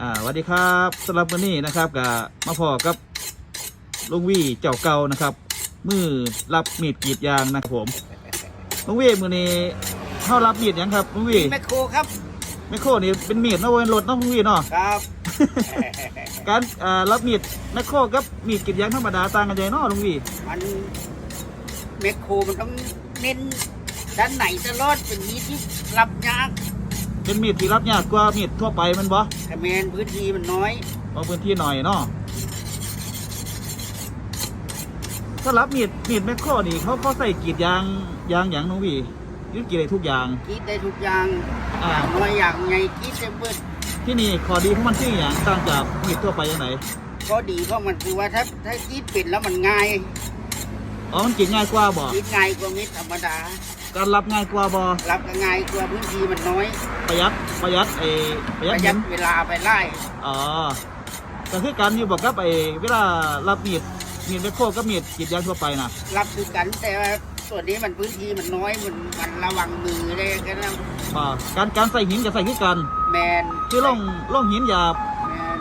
อ่าสวัสดีครับสำหรับวันนี้นะครับกับมาพอกับลุงวี่เจ้าเก่านะครับ มือรับมีดกรีดยางนะครับผมลุงวี่มือนี้เข้ารับมีดหยังครับลุงวี่แมคโครครับแมคโครนี่เป็นมีดเนาะเป็นรถเนาะลุงวี่เนาะครับ การอ่ารับมีดแมคโครกับมีดกรีดยางธรรมดาต่างกันยังไงเนาะลุงวี่มันแมคโครมันต้องเน้นด้านไหนตลอดเป็นนี้ที่รับยาก เป็นมีดที่รับยากกว่ามีดทั่วไปแมันบ่แต่แมนพื้นที่มันน้อยเอาพื้นที่หน่อยเนาะถ้ารับมีดมีดแมคโครนี่เขาเขาใส่กรีดยางยางอย่างลุงวี่ยึดกรีดได้ทุกอย่าง คิดได้ทุกอย่างอ่าน้อยอย่างไงคิดได้เบิดที่นี่ขอดีของมันที่อย่างต่างจากมีดทั่วไปยังไงก็ดีเพราะมันคือว่าถ้าถ้าคิดปิดแล้วมันง่ายอ๋อมันกินง่ายกว่าบ่คิดง่ายกว่ามิตรธรรมดา การรับง่ายกว่าบ่รับก็ง่ายกว่าพื้นที่มันน้อย ประหยัดประหยัดไอ้ประหปยัดระหเงิยัดนเวลาไปไล่อ๋อแต่คือการอยู่บอกกับไอ้เวลารับมีดมีดแมคโครกับมีดกรีดยางทั่วไปนะรับคือกันแต่ว่าส่วนนี้มันพื้นที่มันน้อยมันมันระวังมือเลยกันนะอ่าการการใส่หินกับใส่คือกันแมนคือล่องล่องหินหยาบแมน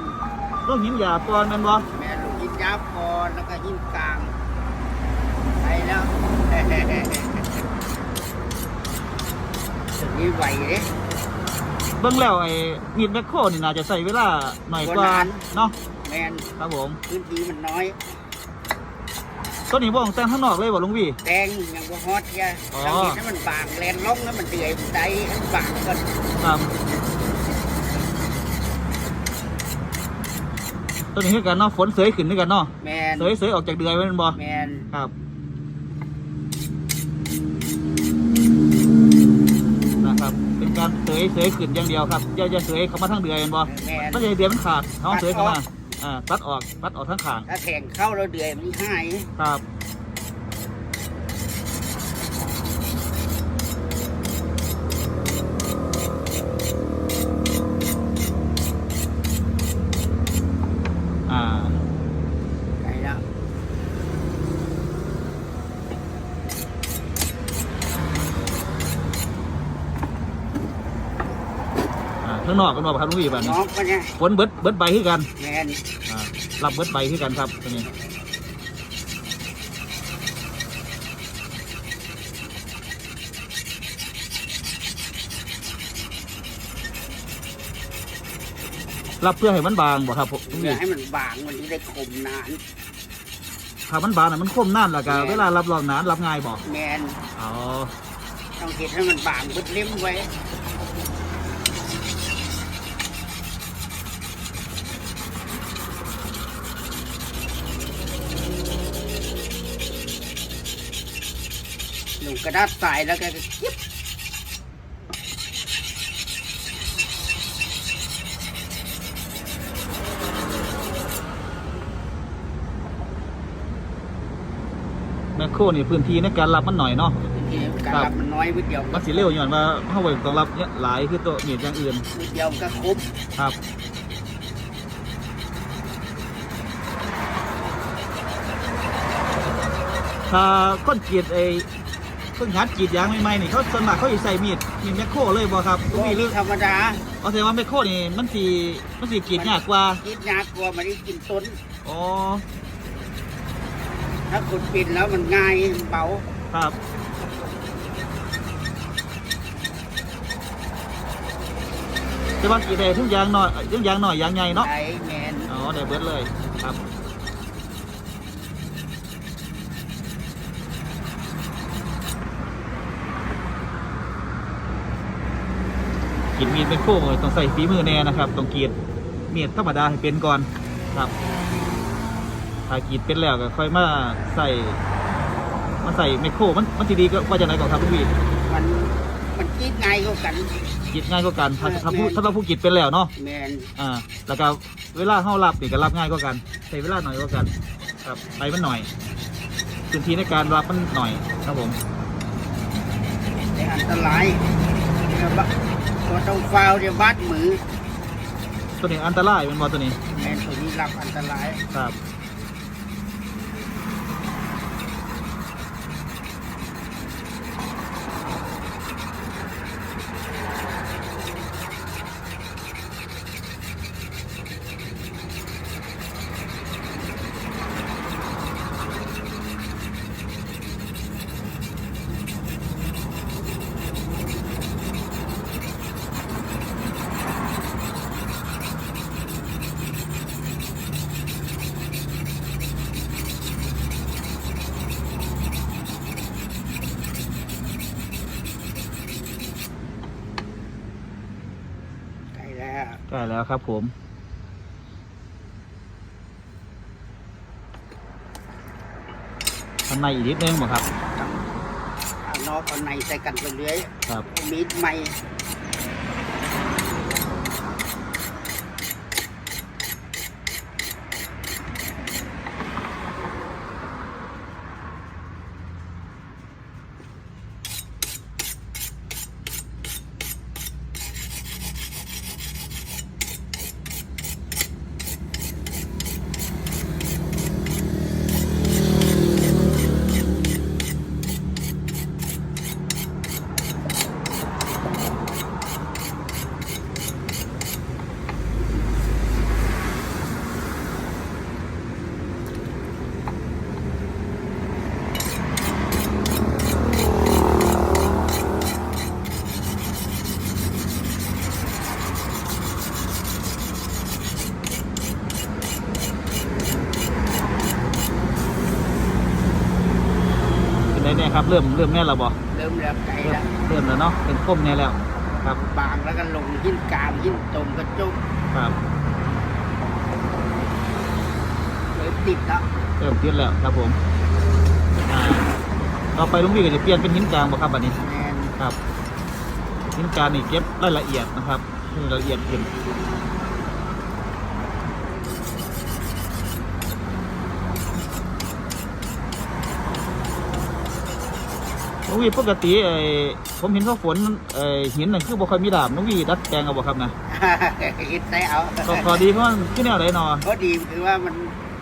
ล่องหินหยาบก่อนแม่นบ่แม่ลูกหินยับพรแล้วก็หินกลางไปแล้วสุด นี้ไหวเลยเบิ่งแล้วไอ้มีดแมคโครนี่น่าจะใส่เวลาหน่อยกว่าเนาะแมนครับผมพื้นที่มันน้อยตัวนี้บ่ต้องแต่งข้างนอกเลยบ่ลุงวี่แดงอย่างว่าฮอตแค่อ๋อเราเห็นให้มันบางแลนล่องแล้วมันเดือยใจให้มันบางก่อนครับตัวนี้คือกันเนาะฝนเสยขึ้นด้วยกันเนาะแมนเสยเสยออกจากเดือยไว้แมันบ่แมนครับนะครับ เป็นการเสยเสยขึ้นอย่างเดียวครับอย่าอย่าเสยเข้ามาทั้งเดือยแมันบ่แมนไม่ใช่เดือยมันขาดเอาเสยเข้ามาอ่าตัดออกตัดออกทั้งขางถ้าแทงเข้าแล้วเดือยมันหายครับอ่า ไปแล้ว อ่าข้างนอกกันบ่ครับลุงวีบ้านนี้น้องมันเนี่ยฝนเบิดเบิดใบคือกันแมนอ่ารับเบิดใบคือกันครับตัวนี้รับเพื่อให้มันบางบ่ครับผมลุงเพื่วีอให้มันบางมันจะได้คมนาน ถ้ามันบางน่ะมันคมนั่นแหละก็เวลารับรองนานรับง่ายบ่แมนอ๋อต้องเก็บให้มันบางบึดเล่มไว้ กระดาษใส่แล้วก็ยิบแมคโครนี่พื้นที่ในการรับมันหน่อยเนาะ ทีนี้การรับมันน้อยนิดเดียวมันสิเร็วย้อนว่าเฮาไว้ต้องรับเนี่ยหลายคือตัวมีดอย่างอื่นนิดเดียวก็ครบครับ ถ้าคนกรีดไอ้ เพิ่งหัดกรีดยางใหม่ๆนี่เขาส่วนมากเขาสิใส่มีดมีดแมคโครเลยบ่ครับก็มีหรือธรรมดาเอาแสดงว่าแมคโครนี่มันสิมันสิกรีดยากกว่าคิดยากกว่ามันได้กินต้น อ๋อถ้าขุดปินแล้วมันง่ายมันเบาครับแต่ว่ากรีดได้ทุกอย่างหน่อยทุกอย่างหน่อยอย่างใหญ่เนาะใช้แมนอ๋อเดี๋ยวเบิดเลยครับ กรีดมีดเป็นโค้งเลยต้องใส่ฝีมือแน่นะครับต้องกรีดมีดธรรมดาให้เป็นก่อนครับถ้ากรีดเป็นแล้วก็ค่อยมาใส่มาใส่ไมโครมันมันจะดีก็ว่าจะไหนก่อนครับคุณวีมันมันคิดง่ายกว่ากันกรีดง่ายกว่ากันถ้าเออถ้าผู้แม่นถ้าเราผู้กรีดเป็นแล้วเนาะแมนอ่าแล้วก็เวลาเข้ารับนี่ก็รับง่ายกว่ากันใช้เวลาหน่อยกว่ากัน ครับไปมันหน่อยพื้นที่ในการรับมันหน่อยครับผมแต่อันตรายเดี๋ยวบะตัวต้องฟาวเดี๋ยวบัดมือตัวนี้อันตรายเป็นบอตัวนี้ แมนตัวนี้รับอันตราย ครับ ล้แล้วครับผมข้างในอีกนิดนึงบ่ครับ เอานอกเอาในใส่กันไปเรื่อยครับ มีดใหม่ รเนี่ยครับเริ่มเริ่มแน่แล้วบ่เริ่มแล้วไกลเริ่แล้มวเริ่มแล้วเนาะเป็นก้มแน่แล้ว ครับบางแล้วก็ลงหินกลางหินตรงกระจุกครับเลยติดแล้วเริ่มติดแล้วครับผมอ่าต่อไปลุงพี่ก็จะเปลี่ยนเป็นหินกลางบ่ครับบัดนี้แมนครับหินกลางนี่เก็บรายละเอียดนะครับให้รายละเอียดขึ้นลุ งวีปกติไอ้ผมเห็นเขาฝนไอ้หินน่ะคือบ่ค่อยมีดาบลุงวีดัดแปลงเอาบ่ครับนะหินใส่เอาก็พอดีเพราะมันคือแนวไหนนอก็ดีคือว่ามัน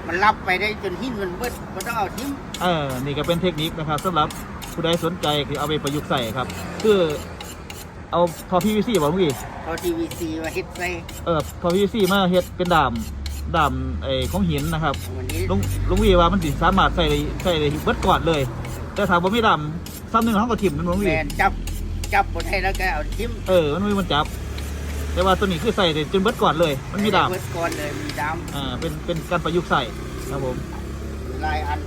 มันรับไปได้จนหินมันเบิดมันต้องเอาทิ้งเออนี่ก็เป็นเทคนิคนะครับสำหรับผู้ใดสนใจคือเอาไปประยุกต์ใส่ครับ คือเอาพอ PVC บ่ลุงวีพอทีวีซีมาเฮ็ดใส่เออพอ PVC มาเฮ็ดเป็นดามดามไอ้ของหินนะครับวันนี้ลุงลุงวีว่ามันสิสามารถใส่ได้ใส่ได้เบิดก่อนเลย แต่ถ้าบ่มีดาม ซ้ำหนึงเขาก็ถิ่มมันบ่ลุงแมวีนจับจับบนให้แล้วก็เอาทิ้งเออมันมีมันจับ แต่ว่าตัวนี้คือใส่ได้จนเบิดก่อนเลย มันมีดามเบิดก่อนเลยมีดามอ่าเป็นเป็นการประยุกต์ใส่ครับผมลายอัน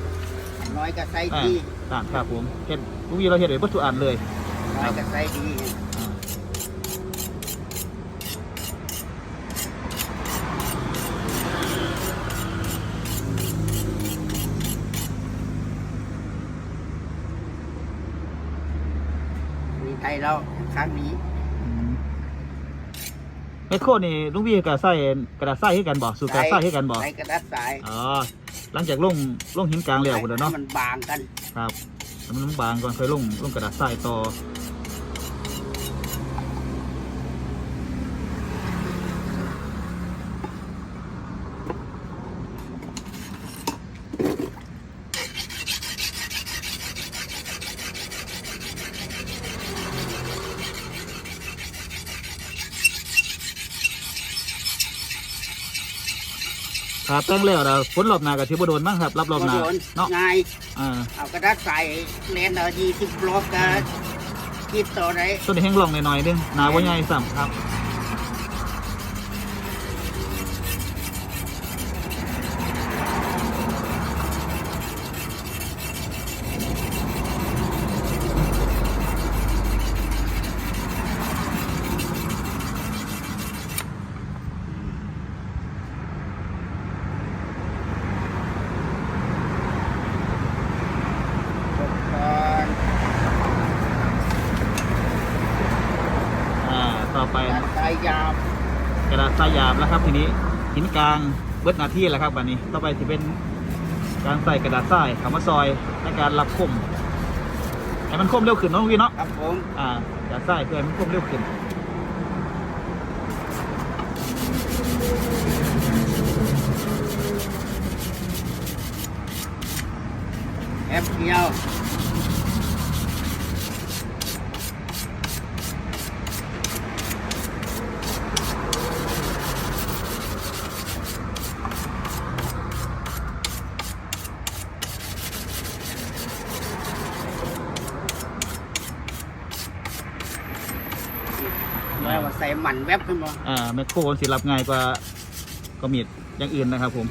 อันน้อยก็ใส่อ่าดีต่างครับผมเฮ็ดลุงวีเราเฮ็ดได้เบิดทุกอันเลย น้อยก็ใส่ดี อ่ามีไทยเราครั้งนี้อืมไมโครนี่ลุงวีก็ใส่กระดาษทรายให้กันบ่สูตรกระดาษทรายให้กันบ่ใส่กระดาษสายอ๋อหลังจากลงลงหินกลางแล้วพุ่นน่ะเนาะให้มันบางกันครับแล้วมันบางก่อนค่อยลงลงกระดาษทรายต่อ ถ้าแต่งแล้วนะฝนรอบหน้าก็ถือว่าโดนบ้างครับรับรอบหน้าบ่โดนเนาะง่ายอ่าเอากระดาษสายเลนเอายี่สิบรอบก็คิดต่อได้ต้นนี้แห้งลองหน่อยๆนึงหนาว่าใหญ่สัมครับ จบก่อน อ่า ต่อไป กระดาษสายยาว กระดาษทรายหยาบแล้วครับ ทีนี้หินกลางเบิดหนาที่แล้วครับวันนี้ ต่อไปจะเป็นการใส่กระดาษทรายขามาซอยในการรับคมให้มันคมเร็วขึ้นเนาะลุงวีเนาะครับผมอ่ากระดาษทรายเพื่อให้มันคมเร็วขึ้นแอปเดียว ใส่หมันแวบขึ้นมาอ่าแมคโครมันสิรับง่ายกว่าก็มีดอย่างอื่นนะครับ ผม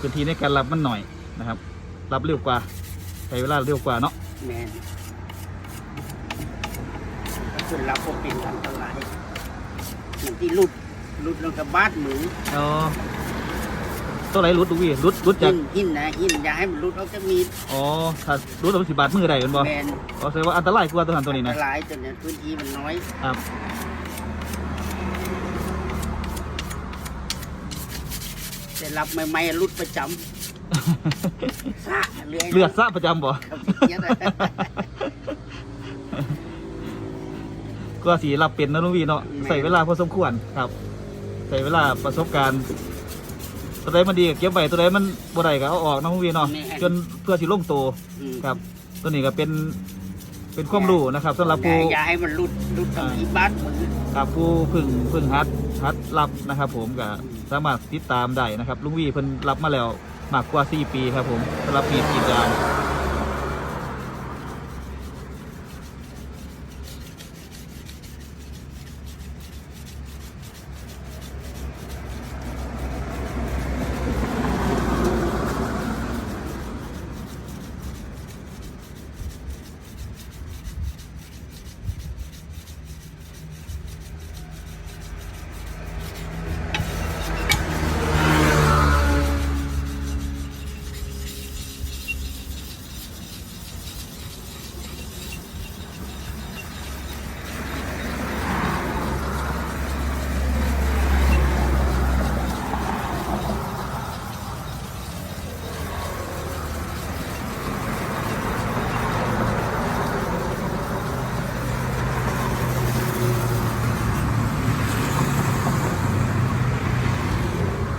พื้นที่ในการรับมันหน่อยนะครับ รับเร็วกว่าใช้เวลาเร็วกว่าเนาะแมนก็คือเราพวกเป็นอันตรายอย่างที่หลุดหลุดลงกับบาดมืออ๋อ ตัวไหนรุดลูกพี่รุดรุดหิจากนหินนะหินอย่าให้มันหลุดออกจากมีดอ๋อถ้ารุดแล้วมันสิบาดมือได้กันบ่แมนอ๋อแสดงว่าอันตรายกว่าตัวหันตัวนี้อันะนตรายจนเนี่ยพื้นที่มันน้อยครับ แต่รับใหม่ๆหลุดประจำซะเรื่อยเลือดซะประจำบ่ ครับเงี้ยนะก็สีรับเป็นนะลุงวีเนาะใส่เวลาพอสมควรครับ ใส่เวลาประสบการณ์ ตัวใดมันดีก็เก็บไว้ตัวใดมันบ่ได้ก็เอาออกนะลุงวีเนาะจนเพื่อสิลงตัวอืม ครับ ตัวนี้ก็เป็นเป็นความรู้นะครับสำหรับอย่าผู้ อย่าให้มันหลุดหลุดตรงที่บาดมือครับผู้พึ่งพึ่งฮัดฮัดรับนะครับ ผมก็สามารถติดตามได้นะครับลุงวีเพิ่นรับมาแล้วมากกว่า 4 ปีครับผมสำหรับปีกรีดยาง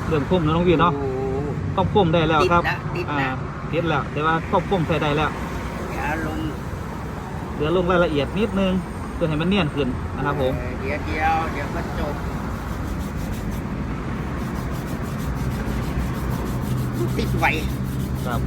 เรื่องพุ่มนะน้องวีเนาะโอ้ควบคุมได้แล้วครับติดนะติดนะอ่าติดแล้ว แต่ว่าควบคุมใช้ได้แล้วอย่าลงเหลือลงรายละเอียดนิดนึงเพื่อให้มันเนียนขึ้นนะครับผมเออเดี๋ยวเดี๋ยวเดี๋ยวก็จบติดไว้ครับ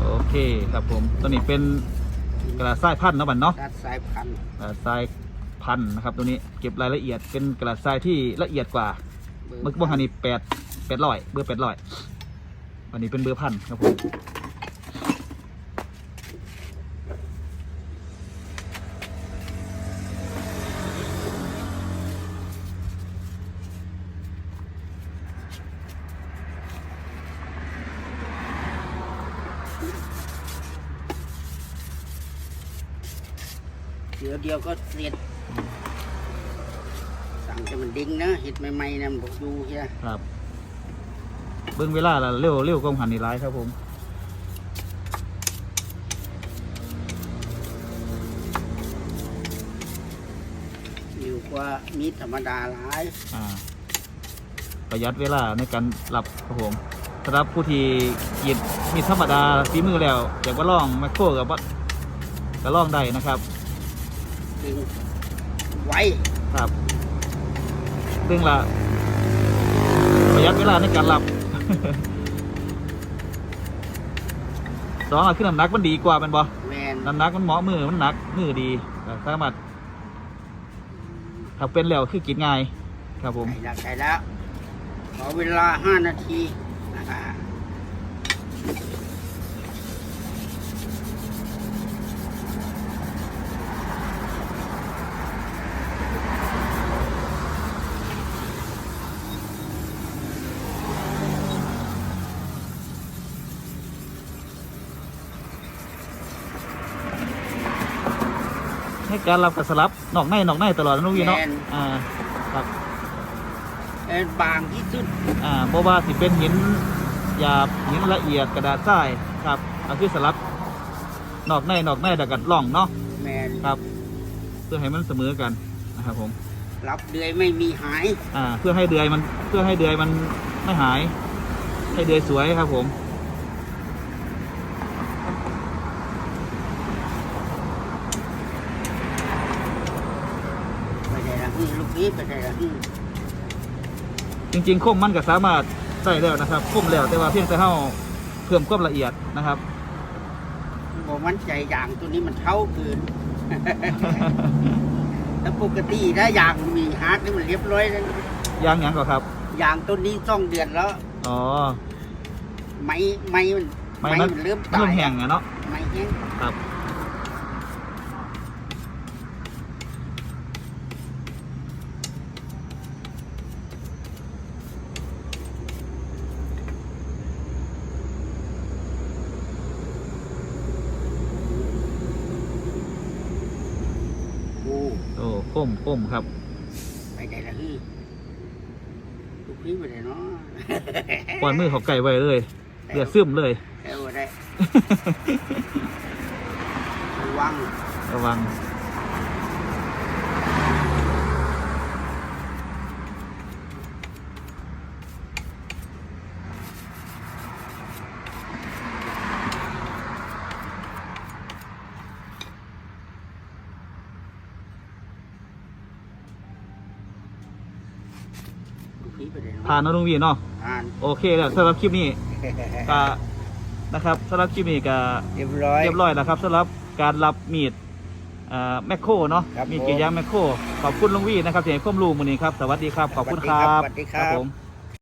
โอเคครับผม ตัวนี้เป็นกระดาษทรายพันธุ์เนาะบันเนาะดัดสายพันธุ์กระดาษทรายพันธุ์นะครับ ตัวนี้เก็บรายละเอียดเป็นกระดาษทรายที่ละเอียดกว่า เมื่อกี้บอกฮันนี่แปดแปดร้อยเบอร์แปดร้อยวันนี้เป็นเบอร์พันครับผม ยวเดียวก็เสร็จ สั่งจะมันดิ้งนะเห็ดใหม่ๆนะมันบอกดูเฮียครับ เบิ้งเวลาละเร็วเร็วกว่าหันนี่ร้ายครับผมอยู่กว่ามีดธรรมดาหลายอ่าประหยัดเวลาในการหลับครับผมสำหรับผู้ที่กินมีธรรมดาฝีมือแล้วอยากว่าลองแมคโครกับว่าก็ลองได้นะครับ ดึงไว้ครับซึ่งละประหยัดเวลาในการหลับ สองอะคือน้ำหนักมันดีกว่าแมันบ่แมนน้ำหนักมันเหมาะมือมันหนักมือดีก็สามารถถ้าเป็นแล้วคือกินง่าย ครับผม ใส่แล้วใส่แล้วขอเวลาห้านาทีอ่า ให้การรับกับสลับนอกในนอกในตลอดนะลูกพี่เนาะอ่าครับเอ็นบางที่สุดอ่าเพราะว่าสิเป็นหินหยาบหินละเอียดกระดาษทรายครับเอาคือสลับนอกในนอกในแต่กันล่องเนาะแมนครับเพื่อให้มันเสมอกันนะครับผมรับเดือยไม่มีหาย อ่าเพื่อให้เดือยมันเพื่อให้เดือยมันไม่หาย ให้เดือยสวยครับผม ไปได้ละหึ่งลูกนี้ไปได้ละหึ่งจริงๆคมมันก็สามารถใส่แล้วนะครับคมแล้วแต่ว่าเพียงแต่เฮาเพิ่มความละเอียดนะครับบอกมันใจอย่างตัวนี้มันเท่าเกิน แล้วปกติถ้าอย่างมีฮาร์ดนี่มันเรียบร้อยแล้วยางหยังก่อนครับอย่างตัวนี้ต้องเดือนแล้ว อ๋อไม้ไม้มันไม่ไม้มันมันเริ่มเริ่ตามยแห้งอะเนาะไม้แห้งครับ โอ้ โอ้ค มคมครับ ไปได้ละฮึลูกพี่ไปได้เนาะปล่อยมือเขาไก่ไว้เลยเลือดซึมเลยเอวได้ระวังระวัง ลูกพี่ไปได้เนาะ ผ่านเนาะลุงวีเนาะผ่านโอเคแล้วสำหรับคลิปนี้ก็นะครับสำหรับคลิปนี้ก็เรียบร้อยเรียบร้อยแล้วครับสำหรับการรับมีดเอ่อแมคโครเนาะครับมีดผมกรีดยางแมคโครขอบคุณลุงวีนะครับที่ให้ความรู้มื้อนี้ครับสวัสดีครับขอบคุณครับสวัสดีครับผม